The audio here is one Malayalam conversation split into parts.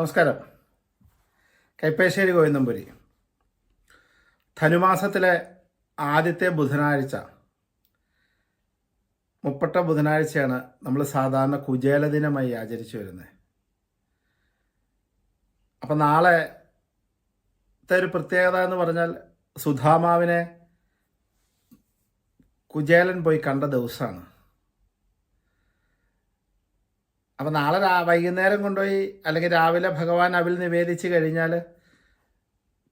നമസ്കാരം. കൈപ്പേശ്ശേരി ഗോവിന്ദമ്പുരി ധനുമാസത്തിലെ ആദ്യത്തെ ബുധനാഴ്ച. മുപ്പട്ട ബുധനാഴ്ചയാണ് നമ്മൾ സാധാരണ കുചേല ദിനമായി ആചരിച്ചു വരുന്നത്. അപ്പം നാളെ ഒരു പ്രത്യേകത എന്ന് പറഞ്ഞാൽ സുധാമാവിനെ കുചേലൻ പോയി കണ്ട ദിവസമാണ്. അപ്പം നാളെ വൈകുന്നേരം കൊണ്ടുപോയി അല്ലെങ്കിൽ രാവിലെ ഭഗവാൻ അവിൽ നിവേദിച്ച് കഴിഞ്ഞാൽ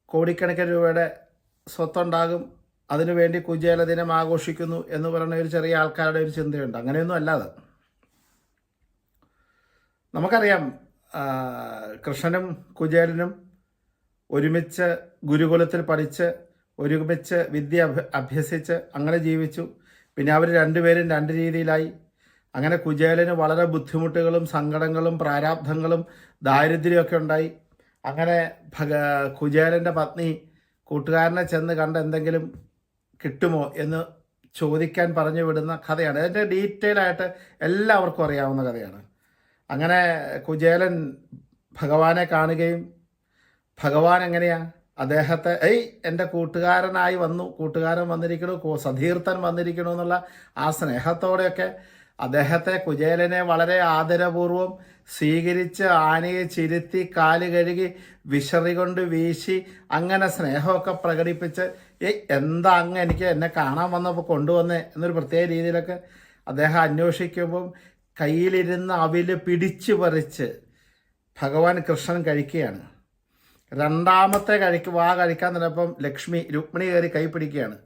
കോടിക്കണക്കിന് രൂപയുടെ സ്വത്തുണ്ടാകും. അതിനുവേണ്ടി കുജേല ദിനം ആഘോഷിക്കുന്നു എന്ന് പറയുന്ന ഒരു ചെറിയ ആൾക്കാരുടെ ഒരു ചിന്തയുണ്ട്. അങ്ങനെയൊന്നും അല്ലാതെ നമുക്കറിയാം കൃഷ്ണനും കുജേലനും ഒരുമിച്ച് ഗുരുകുലത്തിൽ പഠിച്ച് ഒരുമിച്ച് വിദ്യ അഭ്യ- അഭ്യസിച്ച് അങ്ങനെ ജീവിച്ചു. പിന്നെ അവർ രണ്ടുപേരും രണ്ട് രീതിയിലായി. അങ്ങനെ കുചേലന് വളരെ ബുദ്ധിമുട്ടുകളും സങ്കടങ്ങളും പ്രാരാബ്ധങ്ങളും ദാരിദ്ര്യമൊക്കെ ഉണ്ടായി. അങ്ങനെ ഭഗ കുചേലന്റെ പത്നി കൂട്ടുകാരനെ ചെന്ന് കണ്ട് എന്തെങ്കിലും കിട്ടുമോ എന്ന് ചോദിക്കാൻ പറഞ്ഞു വിടുന്ന കഥയാണ്. അതിന്റെ ഡീറ്റെയിൽ ആയിട്ട് എല്ലാവർക്കും അറിയാവുന്ന കഥയാണ്. അങ്ങനെ കുചേലൻ ഭഗവാനെ കാണുകയും ഭഗവാൻ എങ്ങനെയാ? അദ്ദേഹത്തെ ഏയ് എന്റെ കൂട്ടുകാരനായി വന്നു. കൂട്ടുകാരൻ വന്നിരിക്കണു. സതീർത്ഥൻ വന്നിരിക്കണു എന്നുള്ള ആ സ്നേഹത്തോടെയൊക്കെ അദ്ദേഹത്തെ കുചേലനെ വളരെ ആദരപൂർവം സ്വീകരിച്ച് ആനയെ ചിരുത്തി കാൽ കഴുകി വിശറി കൊണ്ട് വീശി അങ്ങനെ സ്നേഹമൊക്കെ പ്രകടിപ്പിച്ച് ഏയ് എന്താ അങ്ങ് എനിക്ക് എന്നെ കാണാൻ വന്നപ്പോൾ കൊണ്ടുവന്നേ? എന്നൊരു പ്രത്യേക രീതിയിലൊക്കെ അദ്ദേഹം അന്വേഷിക്കുമ്പം കയ്യിലിരുന്ന് അവിൽ പിടിച്ചു പറിച്ച് ഭഗവാൻ കൃഷ്ണൻ കഴിക്കുകയാണ്. രണ്ടാമത്തെ കഴിക്ക് വാ കഴിക്കാൻ തന്നപ്പം ലക്ഷ്മി രുക്മിണി കയറി കൈ പിടിക്കുകയാണ്.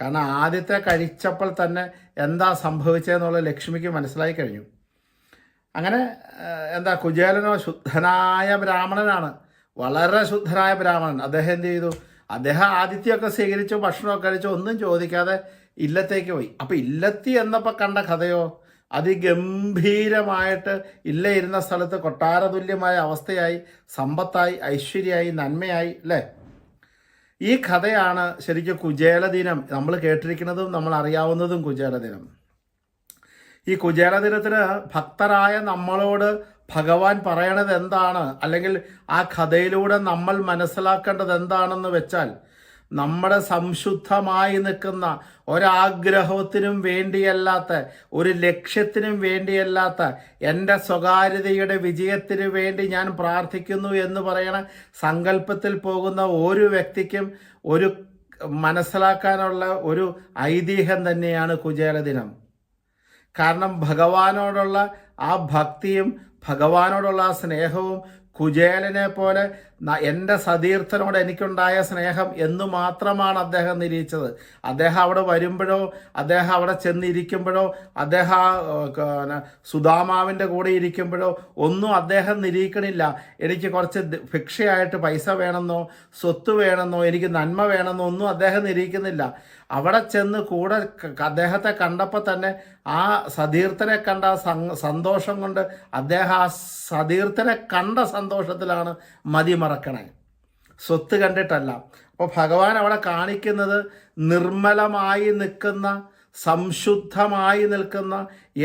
കാരണം ആദ്യത്തെ കഴിച്ചപ്പോൾ തന്നെ എന്താ സംഭവിച്ചതെന്നുള്ളത് ലക്ഷ്മിക്ക് മനസ്സിലായി കഴിഞ്ഞു. അങ്ങനെ എന്താ കുചേലനോ ശുദ്ധനായ ബ്രാഹ്മണനാണ്. വളരെ ശുദ്ധനായ ബ്രാഹ്മണൻ. അദ്ദേഹം എന്ത് ചെയ്തു? അദ്ദേഹം ആദിത്യമൊക്കെ സ്വീകരിച്ചു ഭക്ഷണമൊക്കെ കഴിച്ചു ഒന്നും ചോദിക്കാതെ ഇല്ലത്തേക്ക് പോയി. അപ്പം ഇല്ലത്തി എന്നപ്പോൾ കണ്ട കഥയോ? അതിഗംഭീരമായിട്ട് ഇല്ല ഇരുന്ന സ്ഥലത്ത് കൊട്ടാരതുല്യമായ അവസ്ഥയായി സമ്പത്തായി ഐശ്വര്യമായി നന്മയായി അല്ലേ? ഈ കഥയാണ് ശരിക്കും കുചേല ദിനം. നമ്മൾ കേട്ടിരിക്കുന്നതും നമ്മൾ അറിയാവുന്നതും കുചേല ദിനം. ഈ കുചേല ദിനത്തിന് ഭക്തരായ നമ്മളോട് ഭഗവാൻ പറയണത് എന്താണ് അല്ലെങ്കിൽ ആ കഥയിലൂടെ നമ്മൾ മനസ്സിലാക്കേണ്ടത് എന്താണെന്ന് വെച്ചാൽ നമ്മുടെ സംശുദ്ധമായി നിൽക്കുന്ന ഒരാഗ്രഹത്തിനും വേണ്ടിയല്ലാത്ത ഒരു ലക്ഷ്യത്തിനും വേണ്ടിയല്ലാത്ത എന്റെ സ്വകാര്യതയുടെ വിജയത്തിന് വേണ്ടി ഞാൻ പ്രാർത്ഥിക്കുന്നു എന്ന് പറയണ സങ്കല്പത്തിൽ പോകുന്ന ഒരു വ്യക്തിക്കും ഒരു മനസ്സിലാക്കാനുള്ള ഒരു ഐതിഹ്യം തന്നെയാണ് കുചേല ദിനം. കാരണം ഭഗവാനോടുള്ള ആ ഭക്തിയും ഭഗവാനോടുള്ള ആ സ്നേഹവും കുചേലനെ പോലെ എന്റെ സതീർത്ഥനോട് എനിക്കുണ്ടായ സ്നേഹം എന്ന് മാത്രമാണ് അദ്ദേഹം നിരീക്ഷിച്ചത്. അദ്ദേഹം അവിടെ വരുമ്പോഴോ അദ്ദേഹം അവിടെ ചെന്നിരിക്കുമ്പോഴോ അദ്ദേഹം സുദാമാവിന്റെ കൂടെ ഇരിക്കുമ്പോഴോ ഒന്നും അദ്ദേഹം നിരീക്കണില്ല എനിക്ക് കുറച്ച് ഭിക്ഷയായിട്ട് പൈസ വേണമെന്നോ സ്വത്ത് വേണമെന്നോ എനിക്ക് നന്മ വേണമെന്നോ ഒന്നും അദ്ദേഹം നിരീക്കുന്നില്ല അവിടെ ചെന്ന് കൂടെ അദ്ദേഹത്തെ കണ്ടപ്പോൾ തന്നെ ആ സതീർത്ഥനെ കണ്ട സന്തോഷം കൊണ്ട് അദ്ദേഹം ആ സതീർത്ഥനെ കണ്ട സന്തോഷത്തിലാണ് മതിമറക്കണേ സ്വത്ത് കണ്ടിട്ടല്ല. അപ്പോൾ ഭഗവാൻ അവിടെ കാണിക്കുന്നത് നിർമ്മലമായി നിൽക്കുന്ന സംശുദ്ധമായി നിൽക്കുന്ന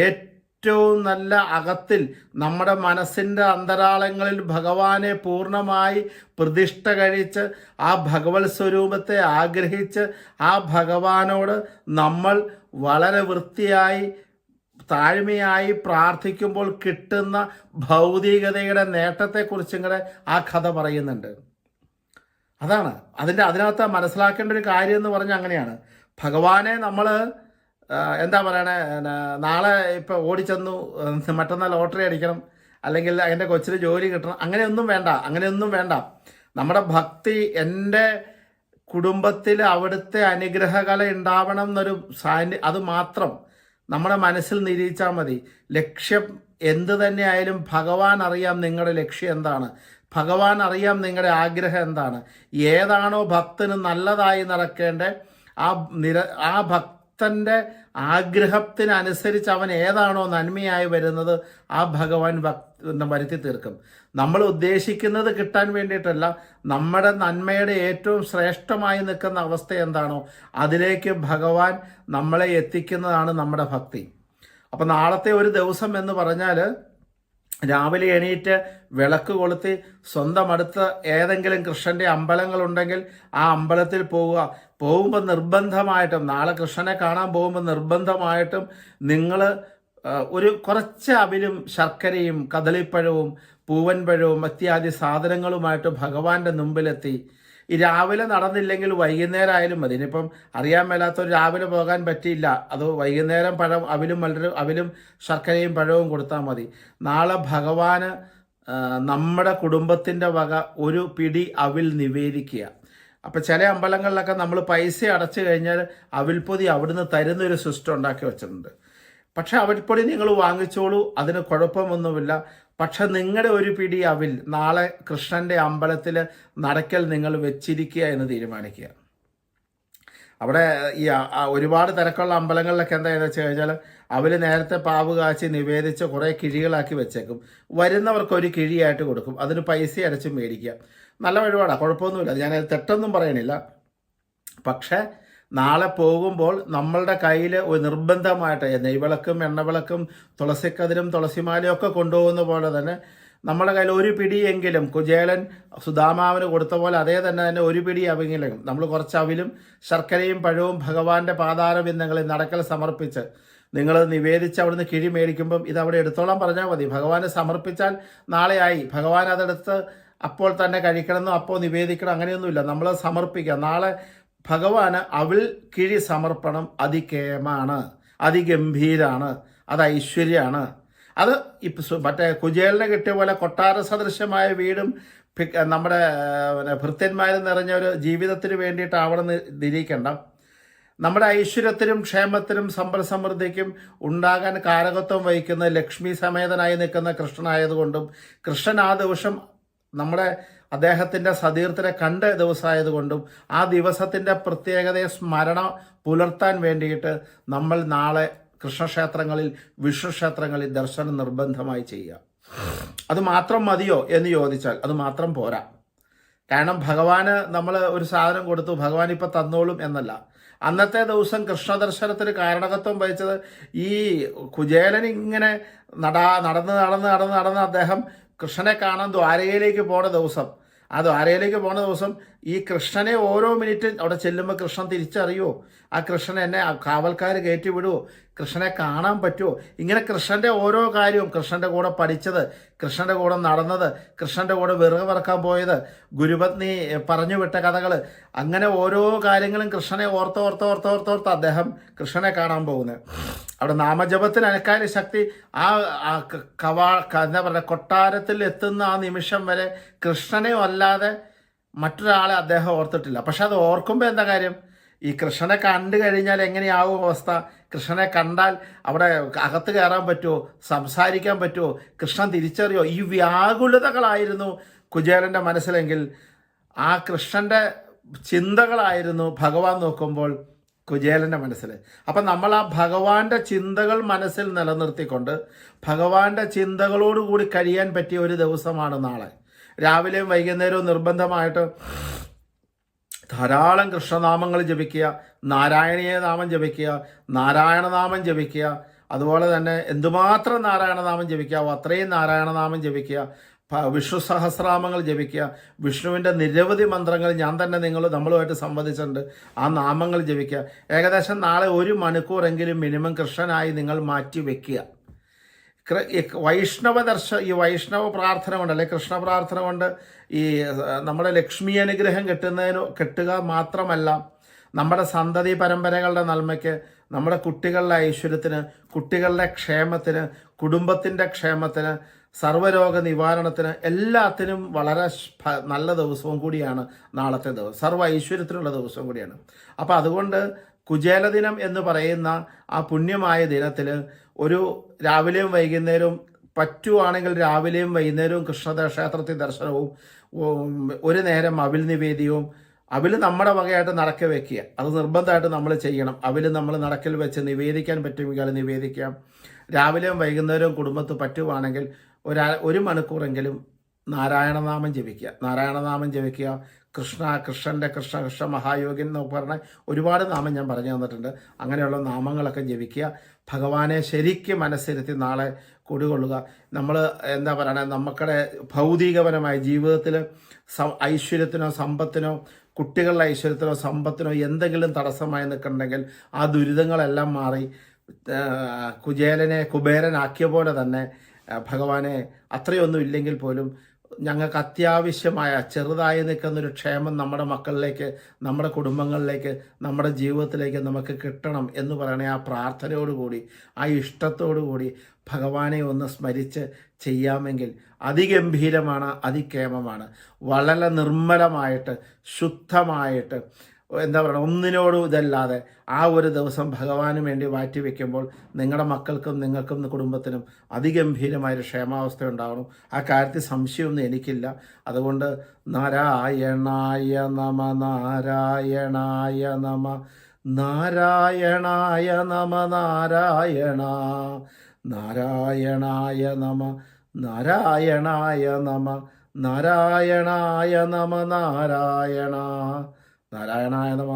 ഏറ്റവും നല്ല അകത്തിൽ നമ്മുടെ മനസ്സിന്റെ അന്തരാളങ്ങളിൽ ഭഗവാനെ പൂർണമായി പ്രതിഷ്ഠ കഴിച്ച് ആ ഭഗവത് സ്വരൂപത്തെ ആഗ്രഹിച്ച് ആ ഭഗവാനോട് നമ്മൾ വളരെ വൃത്തിയായി താഴ്മയായി പ്രാർത്ഥിക്കുമ്പോൾ കിട്ടുന്ന ഭൗതികതയുടെ നേട്ടത്തെക്കുറിച്ചും കൂടെ ആ കഥ പറയുന്നുണ്ട്. അതാണ്. അതിന്റെ അതിനകത്ത് മനസ്സിലാക്കേണ്ട ഒരു കാര്യം എന്ന് പറഞ്ഞാൽ അങ്ങനെയാണ്. ഭഗവാനെ നമ്മൾ എന്താ പറയണേ നാളെ ഇപ്പോൾ ഓടിച്ചെന്നു മറ്റന്നാൾ ലോട്ടറി അടിക്കണം അല്ലെങ്കിൽ അതിന്റെ കൊച്ചിന് ജോലി കിട്ടണം അങ്ങനെയൊന്നും വേണ്ട അങ്ങനെയൊന്നും വേണ്ട. നമ്മുടെ ഭക്തി എന്റെ കുടുംബത്തിൽ അവിടുത്തെ അനുഗ്രഹകല ഉണ്ടാവണം എന്നൊരു സാന്നി അത് മാത്രം. നമ്മുടെ മനസ്സിൽ നിരീച്ചാൽ മതി. ലക്ഷ്യം എന്ത് തന്നെ ആയാലും ഭഗവാൻ അറിയാം നിങ്ങളുടെ ലക്ഷ്യം എന്താണ്. ഭഗവാൻ അറിയാം നിങ്ങളുടെ ആഗ്രഹം എന്താണ്. ഏതാണോ ഭക്തന് നല്ലതായി നടക്കേണ്ട ആ നിര ആ ഭക്തന്റെ ആഗ്രഹത്തിനനുസരിച്ച് അവൻ ഏതാണോ നന്മയായി വരുന്നത് ആ ഭഗവാൻ ഭക് വരുത്തി തീർക്കും. നമ്മൾ ഉദ്ദേശിക്കുന്നത് കിട്ടാൻ വേണ്ടിയിട്ടല്ല. നമ്മുടെ നന്മയുടെ ഏറ്റവും ശ്രേഷ്ഠമായി നിൽക്കുന്ന അവസ്ഥ എന്താണോ അതിലേക്ക് ഭഗവാൻ നമ്മളെ എത്തിക്കുന്നതാണ് നമ്മുടെ ഭക്തി. അപ്പം നാളത്തെ ഒരു ദിവസം എന്ന് പറഞ്ഞാൽ രാവിലെ എണീറ്റ് വിളക്ക് കൊളുത്തി സ്വന്തം അടുത്ത് ഏതെങ്കിലും കൃഷ്ണന്റെ അമ്പലങ്ങളുണ്ടെങ്കിൽ ആ അമ്പലത്തിൽ പോവുക. പോകുമ്പോൾ നിർബന്ധമായിട്ടും നാളെ കൃഷ്ണനെ കാണാൻ പോകുമ്പോൾ നിർബന്ധമായിട്ടും നിങ്ങൾ ഒരു കുറച്ച് അവിലും ശർക്കരയും കദളിപ്പഴവും പൂവൻപഴവും അത്യാദി സാധനങ്ങളുമായിട്ട് ഭഗവാന്റെ മുമ്പിലെത്തി. ഈ രാവിലെ നടന്നില്ലെങ്കിൽ വൈകുന്നേരം ആയാലും മതി. ഇനിയിപ്പം അറിയാൻ മേലാത്തൊരു രാവിലെ പോകാൻ പറ്റിയില്ല. അത് വൈകുന്നേരം പഴം അവിലും വളരെ അവിലും ശർക്കരയും പഴവും കൊടുത്താൽ മതി. നാളെ ഭഗവാന് നമ്മുടെ കുടുംബത്തിന്റെ വക ഒരു പിടി അവിൽ നിവേദിക്കുക. അപ്പം ചില അമ്പലങ്ങളിലൊക്കെ നമ്മൾ പൈസ അടച്ചു കഴിഞ്ഞാൽ അവിൽപ്പൊതി അവിടുന്ന് തരുന്നൊരു സിസ്റ്റം ഉണ്ടാക്കി വെച്ചിട്ടുണ്ട്. പക്ഷെ അവിൽപ്പൊടി നിങ്ങൾ വാങ്ങിച്ചോളൂ അതിന് കുഴപ്പമൊന്നുമില്ല. പക്ഷെ നിങ്ങളുടെ ഒരു പിടി അവിൽ നാളെ കൃഷ്ണന്റെ അമ്പലത്തിൽ നടക്കൽ നിങ്ങൾ വെച്ചിരിക്കുക എന്ന് തീരുമാനിക്കുക. അവിടെ ഈ ഒരുപാട് തിരക്കുള്ള അമ്പലങ്ങളിലൊക്കെ എന്താണെന്ന് വെച്ച് കഴിഞ്ഞാൽ അവർ നേരത്തെ പാവ് കാച്ചി നിവേദിച്ച് കുറേ കിഴികളാക്കി വെച്ചേക്കും. വരുന്നവർക്ക് ഒരു കിഴിയായിട്ട് കൊടുക്കും. അതിന് പൈസ അടച്ച് മേടിക്കുക. നല്ല വഴിപാടാണ് കുഴപ്പമൊന്നുമില്ല. ഞാൻ തെറ്റൊന്നും പറയണില്ല. പക്ഷേ നാളെ പോകുമ്പോൾ നമ്മളുടെ കയ്യിൽ ഒരു നിർബന്ധമായിട്ട് നെയ്വിളക്കും എണ്ണവിളക്കും തുളസിക്കതിരും തുളസിമാലയും ഒക്കെ കൊണ്ടുപോകുന്ന പോലെ തന്നെ നമ്മുടെ കയ്യിൽ ഒരു പിടിയെങ്കിലും കുചേലൻ സുധാമാവിന് കൊടുത്ത പോലെ അതേ തന്നെ തന്നെ ഒരു പിടി അവങ്കിലും നമ്മൾ കുറച്ച് അവിലും ശർക്കരയും പഴവും ഭഗവാന്റെ പാതാരബിന്ദങ്ങളിൽ നടക്കൽ സമർപ്പിച്ച് നിങ്ങൾ നിവേദിച്ച് അവിടുന്ന് കിഴി മേടിക്കുമ്പം ഇത് അവിടെ എടുത്തോളം പറഞ്ഞാൽ മതി. ഭഗവാന് സമർപ്പിച്ചാൽ നാളെയായി. ഭഗവാൻ അതെടുത്ത് അപ്പോൾ തന്നെ കഴിക്കണമെന്നോ അപ്പോൾ നിവേദിക്കണം അങ്ങനെയൊന്നുമില്ല. നമ്മൾ സമർപ്പിക്കുക. നാളെ ഭഗവാന് അവിൽ കിഴി സമർപ്പണം അതികേമാണ് അതിഗംഭീരാണ് അത് ഐശ്വര്യമാണ് അത് ഇപ്പം മറ്റേ കുചേലിനെ കിട്ടിയ പോലെ കൊട്ടാര സദൃശമായ വീടും നമ്മുടെ പിന്നെ ഭൃത്യന്മാരും നിറഞ്ഞ ഒരു ജീവിതത്തിന് വേണ്ടിയിട്ട് അവിടെ നിരീക്കണ്ട നമ്മുടെ ഐശ്വര്യത്തിനും ക്ഷേമത്തിനും സമ്പൽ സമൃദ്ധിക്കും ഉണ്ടാകാൻ കാരകത്വം വഹിക്കുന്ന ലക്ഷ്മി സമേതനായി നിൽക്കുന്ന കൃഷ്ണനായതുകൊണ്ടും കൃഷ്ണൻ ആ ദിവസം നമ്മുടെ അദ്ദേഹത്തിന്റെ സതീർത്ഥനെ കണ്ട ദിവസമായതുകൊണ്ടും ആ ദിവസത്തിന്റെ പ്രത്യേകതയെ സ്മരണ പുലർത്താൻ വേണ്ടിയിട്ട് നമ്മൾ നാളെ കൃഷ്ണക്ഷേത്രങ്ങളിൽ വിഷ്ണുക്ഷേത്രങ്ങളിൽ ദർശനം നിർബന്ധമായി ചെയ്യുക. അത് മാത്രം മതിയോ എന്ന് ചോദിച്ചാൽ അത് മാത്രം പോരാ. കാരണം ഭഗവാന് നമ്മൾ ഒരു സാധനം കൊടുത്തു ഭഗവാൻ ഇപ്പം തന്നോളും എന്നല്ല. അന്നത്തെ ദിവസം കൃഷ്ണദർശനത്തിന് കാരണകത്വം വഹിച്ചത് ഈ കുചേലൻ ഇങ്ങനെ നടാ നടന്ന് നടന്ന് നടന്ന് നടന്ന് അദ്ദേഹം കൃഷ്ണനെ കാണാൻ ദ്വാരകയിലേക്ക് പോണ ദിവസം ആ ദ്വാരകയിലേക്ക് പോണ ദിവസം ഈ കൃഷ്ണനെ ഓരോ മിനിറ്റ് അവിടെ ചെല്ലുമ്പോൾ കൃഷ്ണൻ തിരിച്ചറിയോ? ആ കൃഷ്ണൻ എന്നെ കാവൽക്കാർ കയറ്റി വിടുമോ കൃഷ്ണനെ കാണാൻ പറ്റുമോ ഇങ്ങനെ കൃഷ്ണന്റെ ഓരോ കാര്യവും കൃഷ്ണന്റെ കൂടെ പഠിച്ചത് കൃഷ്ണന്റെ കൂടെ നടന്നത് കൃഷ്ണന്റെ കൂടെ വിറക് പറക്കാൻ പോയത് ഗുരുപത്നി പറഞ്ഞു വിട്ട കഥകൾ അങ്ങനെ ഓരോ കാര്യങ്ങളും കൃഷ്ണനെ ഓർത്ത് ഓർത്ത് ഓർത്ത് ഓർത്ത് ഓർത്ത് അദ്ദേഹം കൃഷ്ണനെ കാണാൻ പോകുന്നത്. അവിടെ നാമജപത്തിന് അനക്കാല ശക്തി ആ കവാ എന്താ പറയുക കൊട്ടാരത്തിൽ എത്തുന്ന ആ നിമിഷം വരെ കൃഷ്ണനെ അല്ലാതെ മറ്റൊരാളെ അദ്ദേഹം ഓർത്തിട്ടില്ല. പക്ഷെ അത് ഓർക്കുമ്പോൾ എന്താ കാര്യം? ഈ കൃഷ്ണനെ കണ്ടു കഴിഞ്ഞാൽ എങ്ങനെയാവും അവസ്ഥ? കൃഷ്ണനെ കണ്ടാൽ അവിടെ അകത്ത് കയറാൻ പറ്റുമോ സംസാരിക്കാൻ പറ്റുമോ കൃഷ്ണൻ തിരിച്ചറിയോ? ഈ വ്യാകുലതകളായിരുന്നു കുചേലന്റെ മനസ്സിലെങ്കിൽ ആ കൃഷ്ണന്റെ ചിന്തകളായിരുന്നു ഭഗവാൻ നോക്കുമ്പോൾ കുചേലന്റെ മനസ്സിൽ അപ്പം നമ്മൾ ആ ഭഗവാന്റെ ചിന്തകൾ മനസ്സിൽ നിലനിർത്തിക്കൊണ്ട് ഭഗവാന്റെ ചിന്തകളോടുകൂടി കഴിയാൻ പറ്റിയ ഒരു ദിവസമാണ് നാളെ. രാവിലെയും വൈകുന്നേരവും നിർബന്ധമായിട്ട് ധാരാളം കൃഷ്ണനാമങ്ങൾ ജപിക്കുക നാരായണീയ നാമം ജപിക്കുക നാരായണനാമം ജപിക്കുക. അതുപോലെ തന്നെ എന്തുമാത്രം നാരായണനാമം ജപിക്കാവോ അത്രയും നാരായണനാമം ജപിക്കുക. വിഷ്ണു സഹസ്രാമങ്ങൾ ജപിക്കുക. വിഷ്ണുവിന്റെ നിരവധി മന്ത്രങ്ങൾ ഞാൻ തന്നെ നിങ്ങൾ നമ്മളുമായിട്ട് സംവദിച്ചിട്ടുണ്ട്. ആ നാമങ്ങൾ ജപിക്കുക. ഏകദേശം നാളെ ഒരു മണിക്കൂറെങ്കിലും മിനിമം കൃഷ്ണനായി നിങ്ങൾ മാറ്റി വെക്കുക. വൈഷ്ണവ ദർശ ഈ വൈഷ്ണവ പ്രാർത്ഥന കൊണ്ട് അല്ലെ കൃഷ്ണ പ്രാർത്ഥന കൊണ്ട് ഈ നമ്മുടെ ലക്ഷ്മി അനുഗ്രഹം കിട്ടുന്നതിന് കിട്ടുക മാത്രമല്ല നമ്മുടെ സന്തതി പരമ്പരകളുടെ നന്മയ്ക്ക് നമ്മുടെ കുട്ടികളുടെ ഐശ്വര്യത്തിന് കുട്ടികളുടെ ക്ഷേമത്തിന് കുടുംബത്തിന്റെ ക്ഷേമത്തിന് സർവരോഗ നിവാരണത്തിന് എല്ലാത്തിനും വളരെ നല്ല ദിവസവും കൂടിയാണ് നാളത്തെ ദിവസം. സർവ ഐശ്വര്യത്തിനുള്ള ദിവസവും കൂടിയാണ്. അപ്പോൾ അതുകൊണ്ട് കുചേലദിനം എന്ന് പറയുന്ന ആ പുണ്യമായ ദിനത്തിൽ ഒരു രാവിലെയും വൈകുന്നേരവും പറ്റുവാണെങ്കിൽ രാവിലെയും വൈകുന്നേരവും കൃഷ്ണ ക്ഷേത്രത്തിൽ ദർശനവും ഒരു നേരം അവിൽ നിവേദ്യവും. അവിൽ നമ്മുടെ വകയായിട്ട് നടക്ക വെക്കുക. അത് നിർബന്ധമായിട്ട് നമ്മൾ ചെയ്യണം. അവിൽ നമ്മൾ നടക്കൽ വെച്ച് നിവേദിക്കാൻ പറ്റുമെങ്കിൽ നിവേദിക്കാം. രാവിലെയും വൈകുന്നേരവും കുടുംബത്ത് പറ്റുവാണെങ്കിൽ ഒരാ ഒരു മണിക്കൂറെങ്കിലും നാരായണനാമം ജപിക്കുക. നാരായണനാമം ജപിക്കുക. കൃഷ്ണ കൃഷ്ണന്റെ കൃഷ്ണ കൃഷ്ണ മഹായോഗ്യൻ എന്ന് പറഞ്ഞ ഒരുപാട് നാമം ഞാൻ പറഞ്ഞു തന്നിട്ടുണ്ട്. അങ്ങനെയുള്ള നാമങ്ങളൊക്കെ ജപിക്കുക. ഭഗവാനെ ശരിക്കും മനസ്സിരുത്തി നാളെ കുടികൊള്ളുക. നമ്മൾ എന്താ പറയുക നമ്മുടെ ഭൗതികപരമായ ജീവിതത്തിൽ ഐശ്വര്യത്തിനോ സമ്പത്തിനോ കുട്ടികളുടെ ഐശ്വര്യത്തിനോ സമ്പത്തിനോ എന്തെങ്കിലും തടസ്സമായി നിൽക്കുന്നുണ്ടെങ്കിൽ ആ ദുരിതങ്ങളെല്ലാം മാറി കുചേലനെ കുബേരനാക്കിയ പോലെ തന്നെ ഭഗവാനെ അത്രയൊന്നും ഇല്ലെങ്കിൽ പോലും ഞങ്ങൾക്ക് അത്യാവശ്യമായ ചെറുതായി നിൽക്കുന്ന ഒരു ക്ഷേമം നമ്മുടെ മക്കളിലേക്ക് നമ്മുടെ കുടുംബങ്ങളിലേക്ക് നമ്മുടെ ജീവിതത്തിലേക്ക് നമുക്ക് കിട്ടണം എന്ന് പറയണ ആ പ്രാർത്ഥനയോടുകൂടി ആ ഇഷ്ടത്തോടുകൂടി ഭഗവാനെ ഒന്ന് സ്മരിച്ച് ചെയ്യാമെങ്കിൽ അതിഗംഭീരമാണ് അതിക്ഷേമമാണ് വളരെ നിർമ്മലമായിട്ട് ശുദ്ധമായിട്ട് എന്താ പറയുക ഒന്നിനോടും ഇതല്ലാതെ ആ ഒരു ദിവസം ഭഗവാന് വേണ്ടി മാറ്റി വെക്കുമ്പോൾ നിങ്ങളുടെ മക്കൾക്കും നിങ്ങൾക്കും കുടുംബത്തിനും അതിഗംഭീരമായൊരു ക്ഷേമാവസ്ഥ ഉണ്ടാവണം. ആ കാര്യത്തിൽ സംശയമൊന്നും എനിക്കില്ല. അതുകൊണ്ട് നാരായണായ നമ നാരായണായ നമ നാരായണായ നമ നാരായണ നാരായണായ നമ നാരായണായ നമ നാരായണായ നമ നാരായണ. നാരായണായ നമ